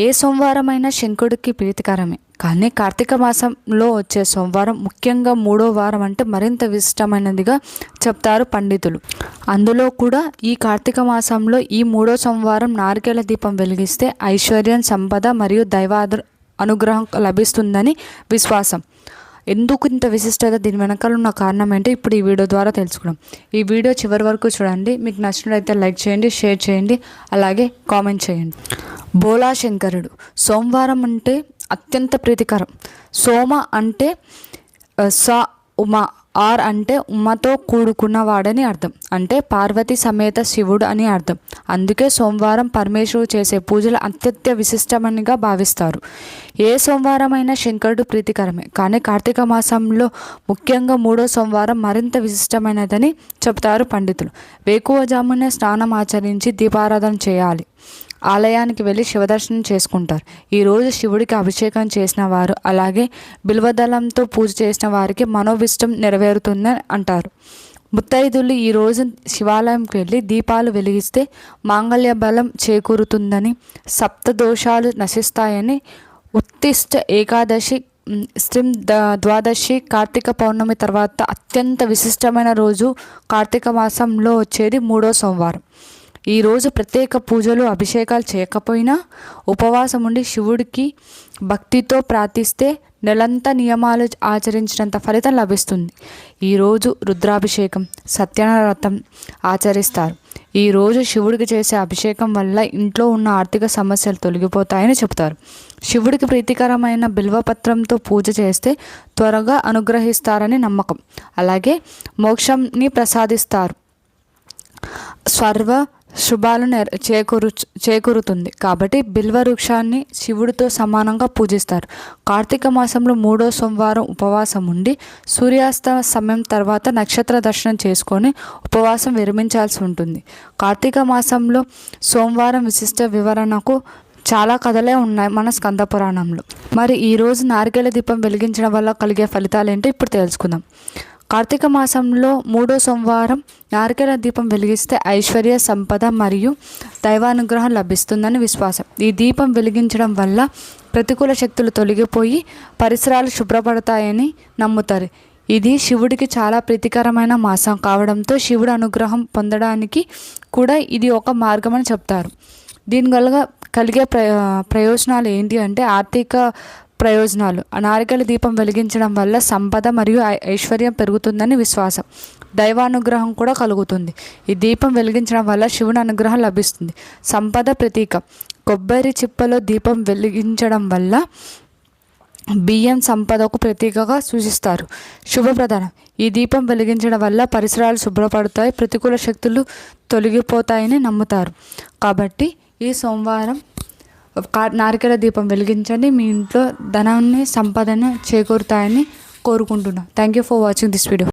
ఏ సోమవారమైనా శంకుడికి ప్రీతికరమే. కానీ కార్తీక మాసంలో వచ్చే సోమవారం ముఖ్యంగా మూడో వారం అంటే మరింత విశిష్టమైనదిగా చెప్తారు పండితులు. అందులో కూడా ఈ కార్తీక మాసంలో ఈ మూడో సోమవారం నారికేల దీపం వెలిగిస్తే ఐశ్వర్యం సంపద మరియు దైవాద అనుగ్రహం లభిస్తుందని విశ్వాసం. ఎందుకు ఇంత విశిష్టత దీని వెనకాల ఉన్న కారణం ఏంటో ఇప్పుడు ఈ వీడియో ద్వారా తెలుసుకున్నాం ఈ వీడియో చివరి వరకు చూడండి. మీకు నచ్చినట్లయితే లైక్ చేయండి షేర్ చేయండి. అలాగే కామెంట్ చేయండి. బోలా శంకరుడు సోమవారం అంటే అత్యంత ప్రీతికరం. సోమ అంటే స ఉమా ఆర్ అంటే ఉమ్మతో కూడుకున్న వాడని అర్థం. అంటే పార్వతి సమేత శివుడు అని అర్థం. అందుకే సోమవారం పరమేశ్వరుడు చేసే పూజలు అత్యంత విశిష్టమనిగా భావిస్తారు. ఏ సోమవారం అయినా శంకరుడు ప్రీతికరమే. కానీ కార్తీక మాసంలో ముఖ్యంగా మూడో సోమవారం మరింత విశిష్టమైనదని చెప్తారు పండితులు. వేకువజామునే స్నానం ఆచరించి దీపారాధన చేయాలి. ఆలయానికి వెళ్ళి శివదర్శనం చేసుకుంటారు. ఈరోజు శివుడికి అభిషేకం చేసిన వారు అలాగే బిల్వదళంతో పూజ చేసిన వారికి మనోభిష్టం నెరవేరుతుందని అంటారు. ముత్తైదులు ఈరోజు శివాలయంకి వెళ్ళి దీపాలు వెలిగిస్తే మాంగళ్య బలం చేకూరుతుందని సప్త దోషాలు నశిస్తాయని ఉత్తిష్ట ఏకాదశి శ్రీం ద్వాదశి కార్తీక పౌర్ణమి తర్వాత అత్యంత విశిష్టమైన రోజు కార్తీక మాసంలో వచ్చేది మూడో సోమవారం. ఈరోజు ప్రత్యేక పూజలు అభిషేకాలు చేయకపోయినా ఉపవాసం ఉండి శివుడికి భక్తితో ప్రార్థిస్తే నెలంతా నియమాలు ఆచరించినంత ఫలితం లభిస్తుంది. ఈరోజు రుద్రాభిషేకం సత్యనారథం ఆచరిస్తారు. ఈరోజు శివుడికి చేసే అభిషేకం వల్ల ఇంట్లో ఉన్న ఆర్థిక సమస్యలు తొలగిపోతాయని చెబుతారు. శివుడికి ప్రీతికరమైన బిల్వపత్రంతో పూజ చేస్తే త్వరగా అనుగ్రహిస్తారని నమ్మకం. అలాగే మోక్షంని ప్రసాదిస్తారు. సర్వ శుభాలు చేకూరు చేకూరుతుంది. కాబట్టి బిల్వ వృక్షాన్ని శివుడితో సమానంగా పూజిస్తారు. కార్తీక మాసంలో మూడో సోమవారం ఉపవాసం ఉండి సూర్యాస్త సమయం తర్వాత నక్షత్ర దర్శనం చేసుకొని ఉపవాసం విరమించాల్సి ఉంటుంది. కార్తీక మాసంలో సోమవారం విశిష్ట వివరణకు చాలా కథలే ఉన్నాయి మన స్కంద పురాణంలో. మరి ఈరోజు నారికేళ దీపం వెలిగించడం వల్ల కలిగే ఫలితాలు ఏంటో ఇప్పుడు తెలుసుకుందాం. కార్తీక మాసంలో మూడో సోమవారం నారికేల దీపం వెలిగిస్తే ఐశ్వర్య సంపద మరియు దైవానుగ్రహం లభిస్తుందని విశ్వాసం. ఈ దీపం వెలిగించడం వల్ల ప్రతికూల శక్తులు తొలగిపోయి పరిసరాలు శుభ్రపడతాయని నమ్ముతారు. ఇది శివుడికి చాలా ప్రీతికరమైన మాసం కావడంతో శివుడు అనుగ్రహం పొందడానికి కూడా ఇది ఒక మార్గమని చెప్తారు. దీనివల్ల కలిగే ప్రయోజనాలు ఏంటి అంటే ఆర్థిక ప్రయోజనాలు. నారికల దీపం వెలిగించడం వల్ల సంపద మరియు ఐశ్వర్యం పెరుగుతుందని విశ్వాసం. దైవానుగ్రహం కూడా కలుగుతుంది. ఈ దీపం వెలిగించడం వల్ల శివుని అనుగ్రహం లభిస్తుంది. సంపద ప్రతీక. కొబ్బరి చిప్పలో దీపం వెలిగించడం వల్ల బియ్యం సంపదకు ప్రతీకగా సూచిస్తారు. శుభప్రదానం ఈ దీపం వెలిగించడం వల్ల పరిసరాలు శుభ్రపడతాయి ప్రతికూల శక్తులు తొలగిపోతాయని నమ్ముతారు. కాబట్టి ఈ సోమవారం నారికల దీపం వెలిగించండి. మీ ఇంట్లో ధనాన్ని సంపాదన చేకూరుతాయని కోరుకుంటున్నాను thank you for watching this video